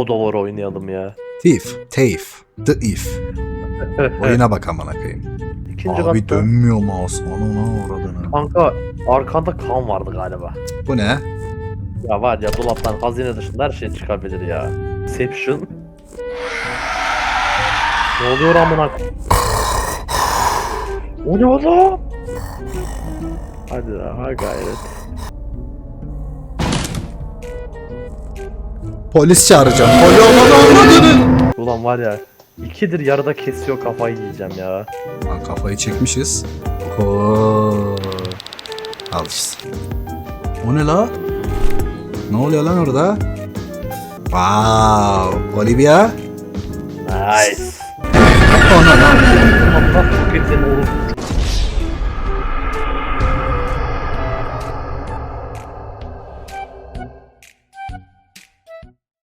God of War oynayalım ya. Thief. Thief. The If. Oyuna bak amına koyayım. İkinci Abi katta. dönmüyor mouse. Anana uğradığını. Kanka arkanda kan vardı galiba. Bu ne? Ya var ya dolaptan hazine dışında her şey çıkabilir ya. Inception. Ne oluyor amına? O ne oğlum? Hadi ha gayret. Polis çağıracağım. Polis Ulan var ya ikidir yarıda kesiyor kafayı yiyeceğim ya. Lan kafayı çekmişiz. Oo. Al işte. O ne la? Ne oluyor lan orada? Wow. Olivia. Nice. Ona lan. Allah.